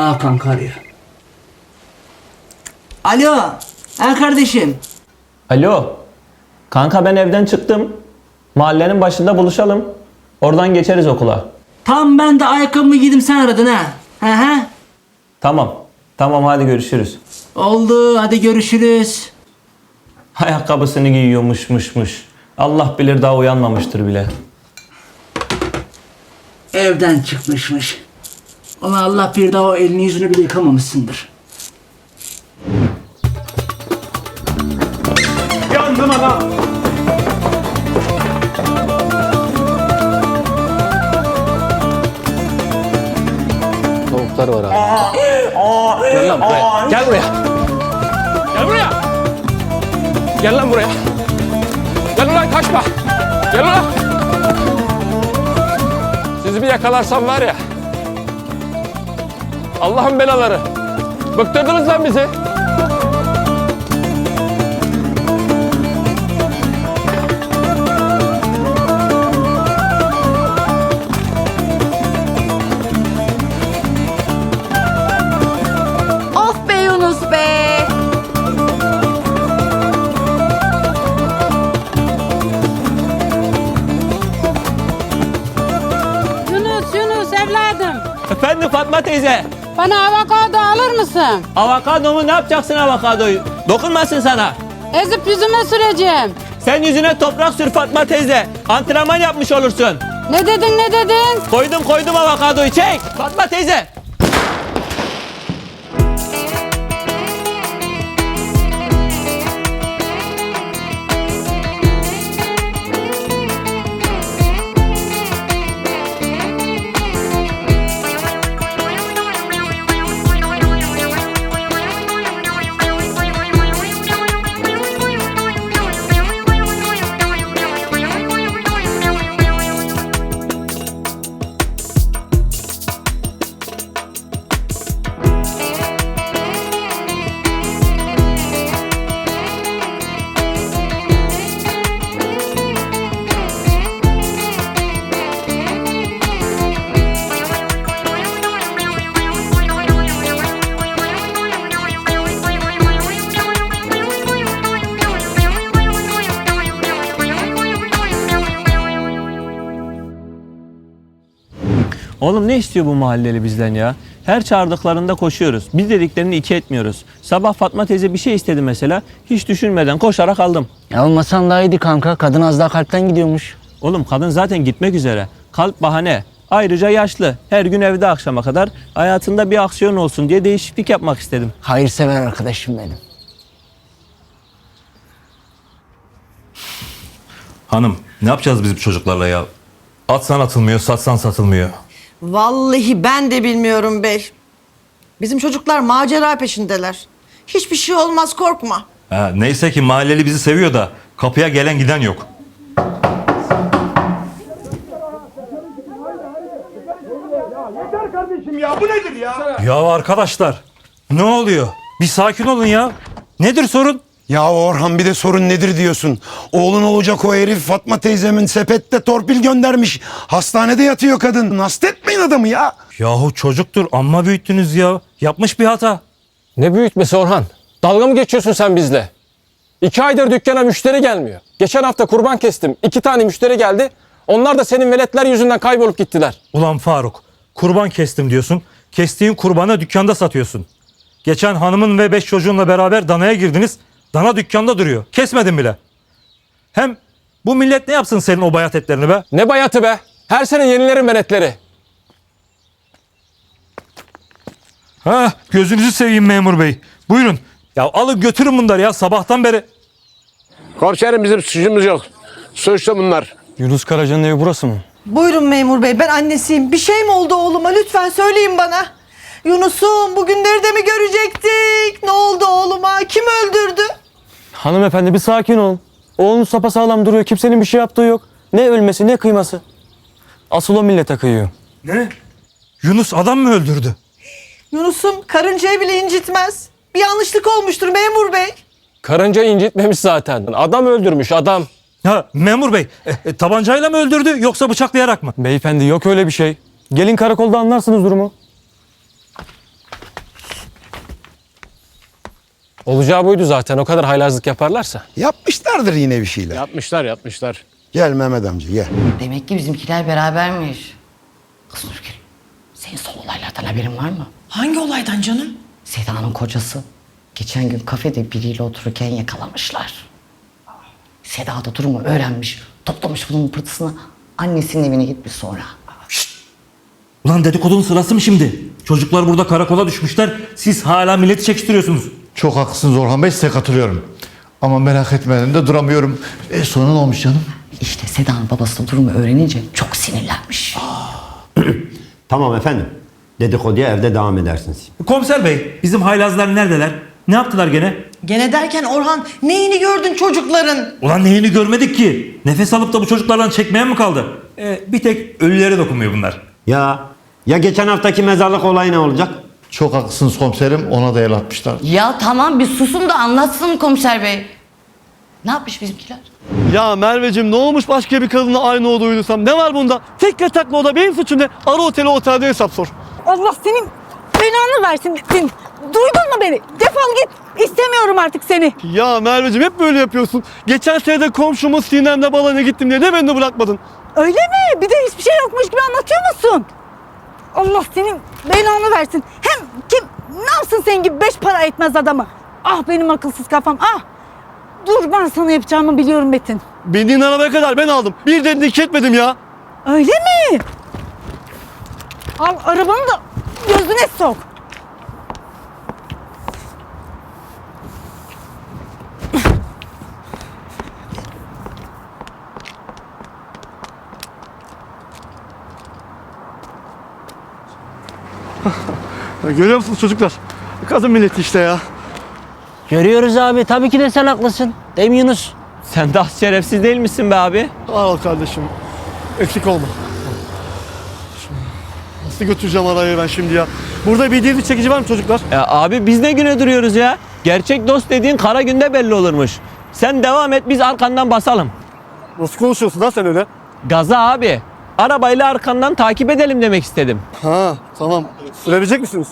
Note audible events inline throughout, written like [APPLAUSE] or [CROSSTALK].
Aa kanka arıyor. Alo. Ha kardeşim. Alo. Kanka ben evden çıktım. Mahallenin başında buluşalım. Oradan geçeriz okula. Tam ben de ayakkabımı giydim sen aradın ha. Hı hı. Tamam. Tamam hadi görüşürüz. Oldu hadi görüşürüz. Ayakkabısını giyiyormuşmuşmuş. Allah bilir daha uyanmamıştır bile. Evden çıkmışmış. Ulan Allah bir daha o elini yüzünü bile yıkamamışsındır. Yandım adam. Tavuklar var abi. Gel lan buraya. Gel buraya. Gel buraya. Gel lan buraya. Gel ulan kaçma. Gel ulan. Sizi bir yakalarsam var ya. Allah'ın belaları. Bıktırdınız lan bizi. Of be Yunus be. Yunus, Yunus evladım. Efendim Fatma teyze. Bana avokado alır mısın? Avokadomu ne yapacaksın avokadoyu? Dokunmasın sana. Ezip yüzüme süreceğim. Sen yüzüne toprak sür Fatma teyze. Antrenman yapmış olursun. Ne dedin ne dedin? Koydum koydum avokadoyu çek. Fatma teyze. Oğlum ne istiyor bu mahalleli bizden ya? Her çağırdıklarında koşuyoruz. Biz dediklerini iki etmiyoruz. Sabah Fatma teyze bir şey istedi mesela. Hiç düşünmeden koşarak aldım. Ya olmasan daha iyiydi kanka. Kadın az daha kalpten gidiyormuş. Oğlum kadın zaten gitmek üzere. Kalp bahane. Ayrıca yaşlı. Her gün evde akşama kadar hayatında bir aksiyon olsun diye değişiklik yapmak istedim. Hayırsever arkadaşım benim. Hanım ne yapacağız biz bu çocuklarla ya? Atsan atılmıyor, satsan satılmıyor. Vallahi ben de bilmiyorum bey. Bizim çocuklar macera peşindeler. Hiçbir şey olmaz korkma. Ha, neyse ki mahalleli bizi seviyor da kapıya gelen giden yok. Kardeşim ya bu nedir ya? Ya arkadaşlar ne oluyor? Bir sakin olun ya. Nedir sorun? Ya Orhan bir de sorun nedir diyorsun. Oğlun olacak o herif Fatma teyzemin sepette torpil göndermiş. Hastanede yatıyor kadın. Hastetmeyin adamı ya. Yahu çocuktur amma büyüttünüz ya. Yapmış bir hata. Ne büyütmesi Orhan? Dalga mı geçiyorsun sen bizle? İki aydır dükkana müşteri gelmiyor. Geçen hafta kurban kestim. İki tane müşteri geldi. Onlar da senin veletler yüzünden kaybolup gittiler. Ulan Faruk kurban kestim diyorsun. Kestiğin kurbanı dükkanda satıyorsun. Geçen hanımın ve beş çocuğunla beraber danaya girdiniz. Dana dükkanda duruyor. Kesmedin bile. Hem bu millet ne yapsın senin o bayat etlerini be? Ne bayatı be? Her sene yenilerin veletleri. Ha gözünüzü seveyim memur bey. Buyurun. Ya alın götürün bunları ya sabahtan beri. Komiserim bizim suçumuz yok. Suçlu bunlar. Yunus Karaca'nın evi burası mı? Buyurun memur bey ben annesiyim. Bir şey mi oldu oğluma lütfen söyleyin bana. Yunus'um bugünleri de mi görecektik? Ne oldu oğluma? Kim öldürdü? Hanımefendi bir sakin ol. Oğlunuz sapasağlam duruyor. Kimsenin bir şey yaptığı yok. Ne ölmesi ne kıyması. Asıl o millete kıyıyor. Ne? Yunus adam mı öldürdü? Yunus'um karıncayı bile incitmez. Bir yanlışlık olmuştur memur bey. Karınca incitmemiş zaten. Adam öldürmüş adam. Ha memur bey e, e, tabancayla mı öldürdü yoksa bıçaklayarak mı? Beyefendi yok öyle bir şey. Gelin karakolda anlarsınız durumu. Olacağı buydu zaten o kadar haylazlık yaparlarsa. Yapmışlardır yine bir şeyler. Yapmışlar yapmışlar. Gel Mehmet amca gel. Demek ki bizimkiler berabermiş. Kız Nurgül, senin son olaylardan haberin var mı? Hangi olaydan canım? Seda'nın kocası. Geçen gün kafede biriyle otururken yakalamışlar. Seda da durumu öğrenmiş. Toplamış bunun pırtısını. Annesinin evine gitmiş sonra. Ulan dedikodunun sırası mı şimdi? Çocuklar burada karakola düşmüşler. Siz hala milleti çekiştiriyorsunuz. Çok haklısınız Orhan Bey size katılıyorum. Ama merak etmeden de duramıyorum. E sonra ne olmuş canım? İşte Seda'nın babası da durumu öğrenince çok sinirlenmiş. [CLEARS THROAT] Tamam efendim. Dedikoduya evde devam edersiniz. Komiser bey bizim haylazlar neredeler? Ne yaptılar gene? Gene derken Orhan neyini gördün çocukların? Ulan neyini görmedik ki? Nefes alıp da bu çocuklardan çekmeyen mi kaldı? E, bir tek ölülere dokunmuyor bunlar. Ya ya geçen haftaki mezarlık olayı ne olacak? Çok haklısınız komiserim ona da el atmışlar. Ya tamam bir susun da anlatsın komiser bey. Ne yapmış bizimkiler? Ya Merveciğim ne olmuş başka bir kadınla aynı oda uyudusam? Ne var bunda? Tek yataklı oda benim suçum ne? Ara oteli otelde hesap sor. Allah senin belanı versin. Sen, duydun mu beni? Defol git. İstemiyorum artık seni. Ya Merveciğim hep böyle yapıyorsun. Geçen sene de komşumuz Sinem'le balana gittim diye de beni de bırakmadın. Öyle mi? Bir de hiçbir şey yokmuş gibi anlatıyor musun? Allah senin belanı versin. Hem kim ne yapsın senin gibi beş para etmez adamı? Ah benim akılsız kafam ah. Dur ben sana yapacağımı biliyorum Metin. Bindiğin arabaya kadar ben aldım. Bir de etmedim ya. Öyle mi? Al arabanı da gözüne sok. Ya Görüyor musunuz çocuklar? Kadın milleti işte ya. Görüyoruz abi. Tabii ki de sen haklısın. Değil mi Yunus? Sen de az şerefsiz değil misin be abi? Al ol kardeşim. Eksik olma. Nasıl götüreceğim arayı ben şimdi ya? Burada bir dil çekici var mı çocuklar? Ya abi biz ne güne duruyoruz ya? Gerçek dost dediğin kara günde belli olurmuş. Sen devam et biz arkandan basalım. Nasıl konuşuyorsun lan sen öyle? Gaza abi. Arabayla arkandan takip edelim demek istedim. Ha tamam. Sürebilecek misiniz?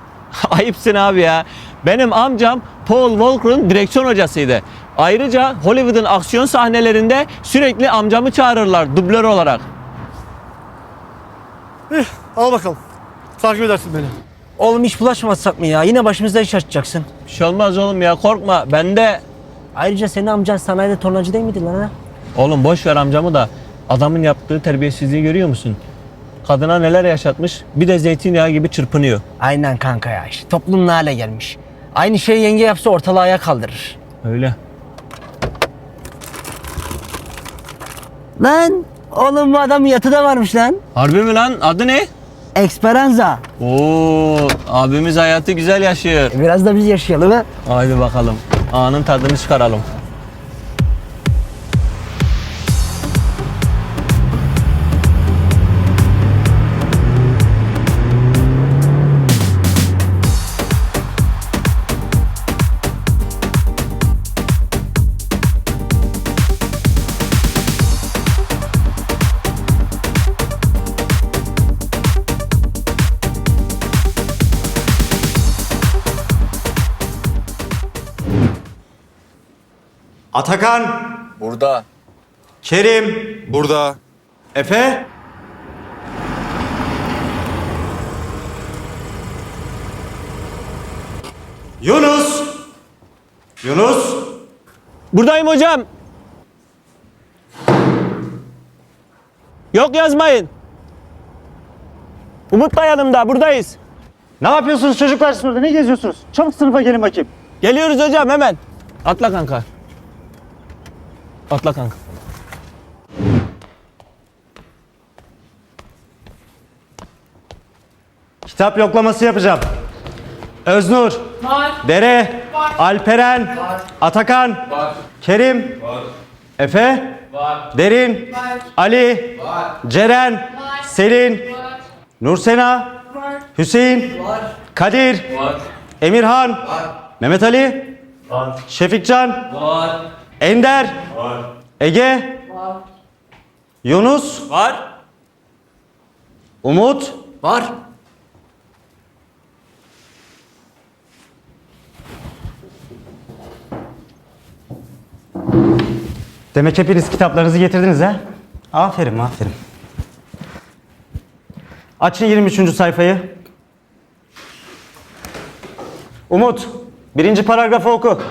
[LAUGHS] Ayıpsın abi ya. Benim amcam Paul Walker'ın direksiyon hocasıydı. Ayrıca Hollywood'un aksiyon sahnelerinde sürekli amcamı çağırırlar dublör olarak. İh, al bakalım. Takip edersin beni. Oğlum hiç bulaşmasak mı ya? Yine başımıza iş açacaksın. Bir şey olmaz oğlum ya korkma. Ben de Ayrıca senin amcan sanayide tornacı değil miydi lan ha? Oğlum boş ver amcamı da adamın yaptığı terbiyesizliği görüyor musun? Kadına neler yaşatmış bir de zeytinyağı gibi çırpınıyor. Aynen kanka ya. İşte toplum ne hale gelmiş. Aynı şeyi yenge yapsa ortalığı ayağa kaldırır. Öyle. Lan oğlum bu adamın yatı da varmış lan. Harbi mi lan? Adı ne? Esperanza. Oo, abimiz hayatı güzel yaşıyor. Biraz da biz yaşayalım ha. Haydi bakalım. Anın tadını çıkaralım. Atakan. Burada. Kerim. Burada. Efe. Yunus. Yunus. Buradayım hocam. Yok yazmayın. Umut da yanımda buradayız. Ne yapıyorsunuz çocuklar burada? Ne geziyorsunuz? Çabuk sınıfa gelin bakayım. Geliyoruz hocam hemen. Atla kanka. Atla kanka. Kitap yoklaması yapacağım. Öznur. Var. Dere. Var. Alperen. Var. Atakan. Var. Kerim. Var. Efe. Var. Derin. Var. Ali. Var. Ceren. Var. Selin. Var. Nursena. Var. Hüseyin. Var. Kadir. Var. Emirhan. Var. Mehmet Ali. Var. Şefikcan. Var. Ender. Var. Ege. Var. Yunus. Var. Umut. Var. Demek hepiniz kitaplarınızı getirdiniz ha? Aferin, aferin. Açın 23. sayfayı. Umut, birinci paragrafı oku.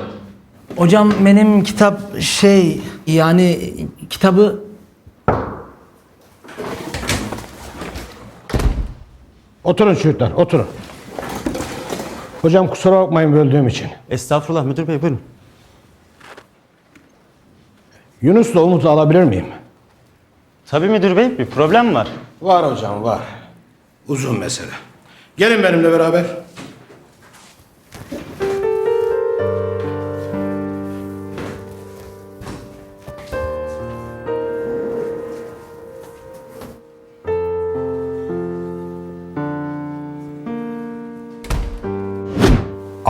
Hocam benim kitap şey yani kitabı Oturun çocuklar oturun. Hocam kusura bakmayın böldüğüm için. Estağfurullah müdür bey buyurun. Yunus'la Umut'u alabilir miyim? Tabii müdür bey bir problem var? Var hocam var. Uzun mesele. Gelin benimle beraber.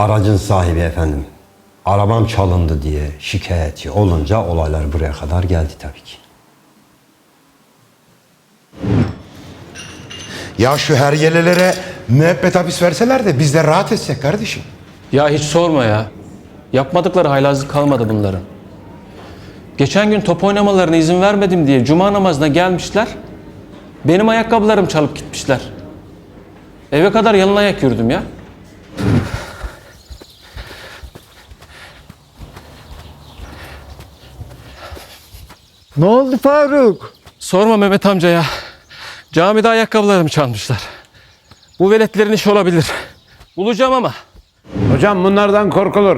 Aracın sahibi efendim. Arabam çalındı diye şikayetçi olunca olaylar buraya kadar geldi tabii ki. Ya şu hergelelere müebbet hapis verseler de biz de rahat etsek kardeşim. Ya hiç sorma ya. Yapmadıkları haylazlık kalmadı bunların. Geçen gün top oynamalarına izin vermedim diye cuma namazına gelmişler. Benim ayakkabılarım çalıp gitmişler. Eve kadar yalın ayak yürüdüm ya. Ne oldu Faruk? Sorma Mehmet amca ya. Camide ayakkabılarımı çalmışlar. Bu veletlerin işi olabilir. Bulacağım ama. Hocam bunlardan korkulur.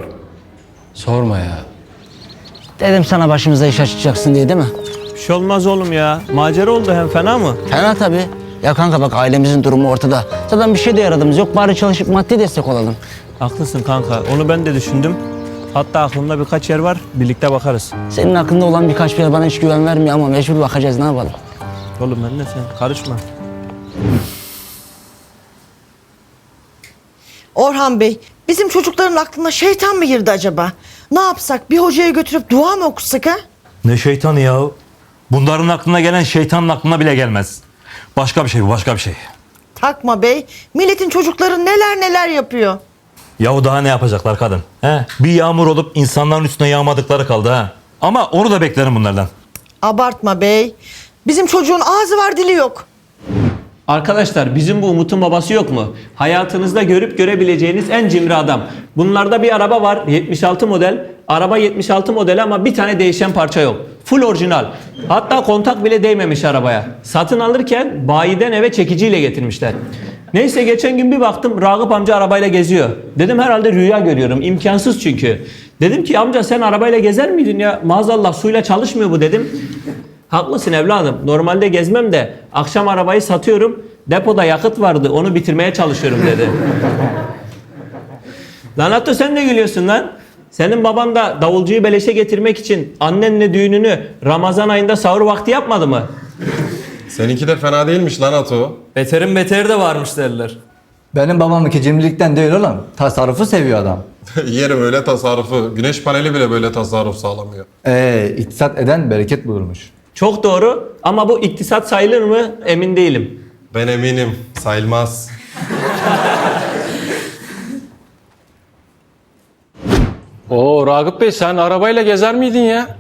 Sorma ya. dedim sana başımıza iş açacaksın diye değil mi? Bir şey olmaz oğlum ya. Macera oldu hem fena mı? Fena tabii. Ya kanka bak ailemizin durumu ortada. Zaten bir şey de yaradığımız yok. Bari çalışıp maddi destek olalım. Haklısın kanka. Onu ben de düşündüm. Hatta aklımda birkaç yer var. Birlikte bakarız. Senin aklında olan birkaç bir yer bana hiç güven vermiyor ama mecbur bakacağız ne yapalım. Oğlum ben de sen karışma. Orhan Bey, bizim çocukların aklına şeytan mı girdi acaba? Ne yapsak? Bir hocaya götürüp dua mı okusak ha? Ne şeytanı ya? Bunların aklına gelen şeytanın aklına bile gelmez. Başka bir şey bu, başka bir şey. Takma bey. Milletin çocukları neler neler yapıyor. Yahu daha ne yapacaklar kadın? He? Bir yağmur olup insanların üstüne yağmadıkları kaldı ha. Ama onu da beklerim bunlardan. Abartma bey. Bizim çocuğun ağzı var dili yok. Arkadaşlar bizim bu Umut'un babası yok mu? Hayatınızda görüp görebileceğiniz en cimri adam. Bunlarda bir araba var 76 model. Araba 76 model ama bir tane değişen parça yok. Full orijinal. Hatta kontak bile değmemiş arabaya. Satın alırken bayiden eve çekiciyle getirmişler. Neyse geçen gün bir baktım Ragıp amca arabayla geziyor. Dedim herhalde rüya görüyorum. İmkansız çünkü. Dedim ki amca sen arabayla gezer miydin ya? Maazallah suyla çalışmıyor bu dedim. Haklısın evladım. Normalde gezmem de akşam arabayı satıyorum. Depoda yakıt vardı. Onu bitirmeye çalışıyorum dedi. lan Atto sen de gülüyorsun lan. Senin baban da davulcuyu beleşe getirmek için annenle düğününü Ramazan ayında sahur vakti yapmadı mı? Seninki de fena değilmiş lan Ato. Beterin beteri de varmış derler. Benim babamınki cimrilikten değil oğlum. Tasarrufu seviyor adam. [LAUGHS] Yerim öyle tasarrufu. Güneş paneli bile böyle tasarruf sağlamıyor. Ee, iktisat eden bereket bulurmuş. Çok doğru ama bu iktisat sayılır mı emin değilim. Ben eminim. Sayılmaz. Oo Ragıp Bey sen arabayla gezer miydin ya?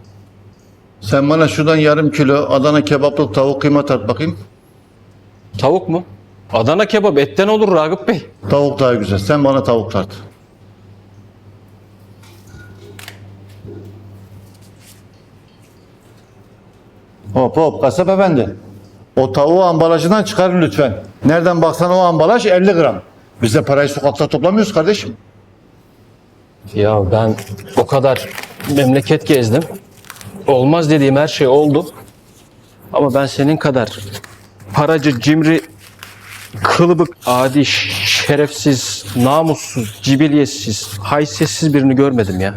Sen bana şuradan yarım kilo Adana kebaplık tavuk kıyma tart bakayım. Tavuk mu? Adana kebap etten olur Ragıp Bey. Tavuk daha güzel. Sen bana tavuk tart. Hop hop kasap efendi. O tavuğu ambalajından çıkarın lütfen. Nereden baksan o ambalaj 50 gram. Biz de parayı sokakta toplamıyoruz kardeşim. Ya ben o kadar memleket gezdim. Olmaz dediğim her şey oldu. Ama ben senin kadar paracı, cimri, kılıbık, adi, şerefsiz, namussuz, cibiliyetsiz, haysiyetsiz birini görmedim ya.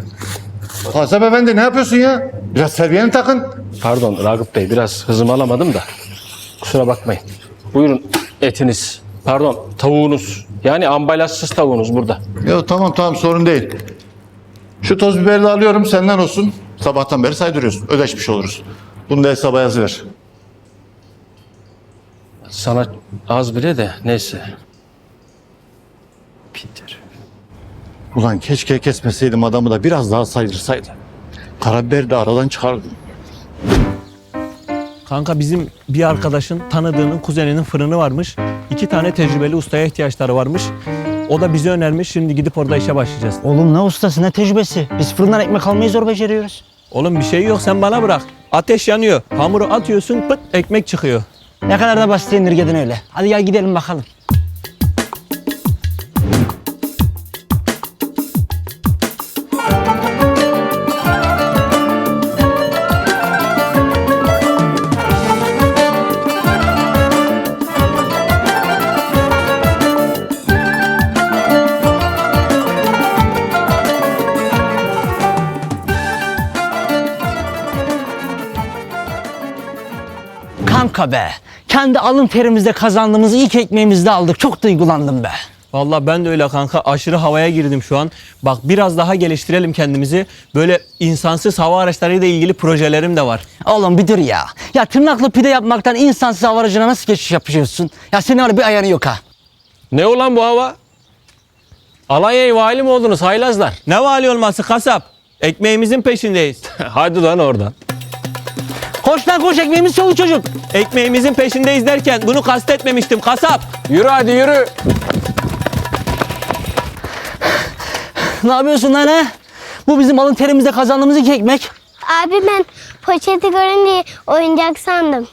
Kasap efendi ne yapıyorsun ya? Biraz terbiyeni takın. Pardon Ragıp Bey biraz hızımı alamadım da. Kusura bakmayın. Buyurun etiniz. Pardon tavuğunuz. Yani ambalajsız tavuğunuz burada. Yok tamam tamam sorun değil. Şu toz biberi de alıyorum senden olsun. Sabahtan beri saydırıyorsun. Ödeşmiş oluruz. Bunu da hesaba yazıver. Sana az bile de neyse. Peter. Ulan keşke kesmeseydim adamı da biraz daha saydırsaydı. Karabiberi de aradan çıkardım. Kanka bizim bir arkadaşın tanıdığının kuzeninin fırını varmış. İki tane tecrübeli ustaya ihtiyaçları varmış. O da bize önermiş. Şimdi gidip orada işe başlayacağız. Oğlum ne ustası ne tecrübesi. Biz fırından ekmek almayı zor beceriyoruz. Oğlum bir şey yok sen bana bırak. Ateş yanıyor. Hamuru atıyorsun pıt ekmek çıkıyor. Ne kadar da basit indirgedin öyle. Hadi gel gidelim bakalım. Kanka be. Kendi alın terimizde kazandığımız ilk ekmeğimizi de aldık. Çok duygulandım be. Vallahi ben de öyle kanka aşırı havaya girdim şu an. Bak biraz daha geliştirelim kendimizi. Böyle insansız hava araçlarıyla ilgili projelerim de var. Oğlum bir dur ya. Ya tırnaklı pide yapmaktan insansız hava aracına nasıl geçiş yapıyorsun? Ya senin öyle bir ayarı yok ha. Ne ulan bu hava? Alanya'ya vali mi oldunuz haylazlar? Ne vali olması kasap? Ekmeğimizin peşindeyiz. [LAUGHS] Hadi lan oradan. Koş lan koş ekmeğimiz çoluk çocuk. Ekmeğimizin peşindeyiz derken bunu kastetmemiştim kasap. Yürü hadi yürü. Ne yapıyorsun lan ha? Bu bizim alın terimizde kazandığımız ilk ekmek. Abi ben poşeti görünce oyuncak sandım.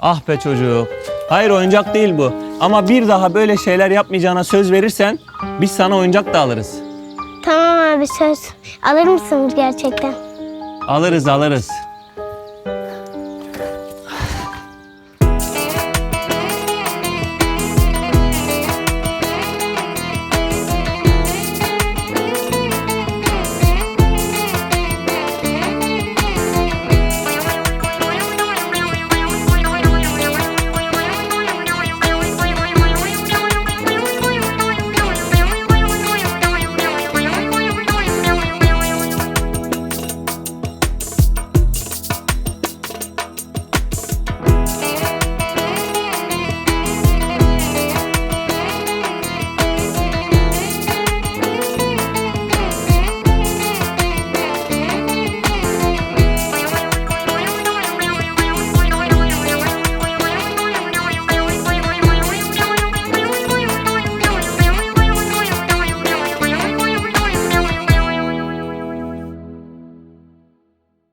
Ah be çocuk. Hayır oyuncak değil bu. Ama bir daha böyle şeyler yapmayacağına söz verirsen biz sana oyuncak da alırız. Tamam abi söz. Alır mısınız gerçekten? Alırız alırız.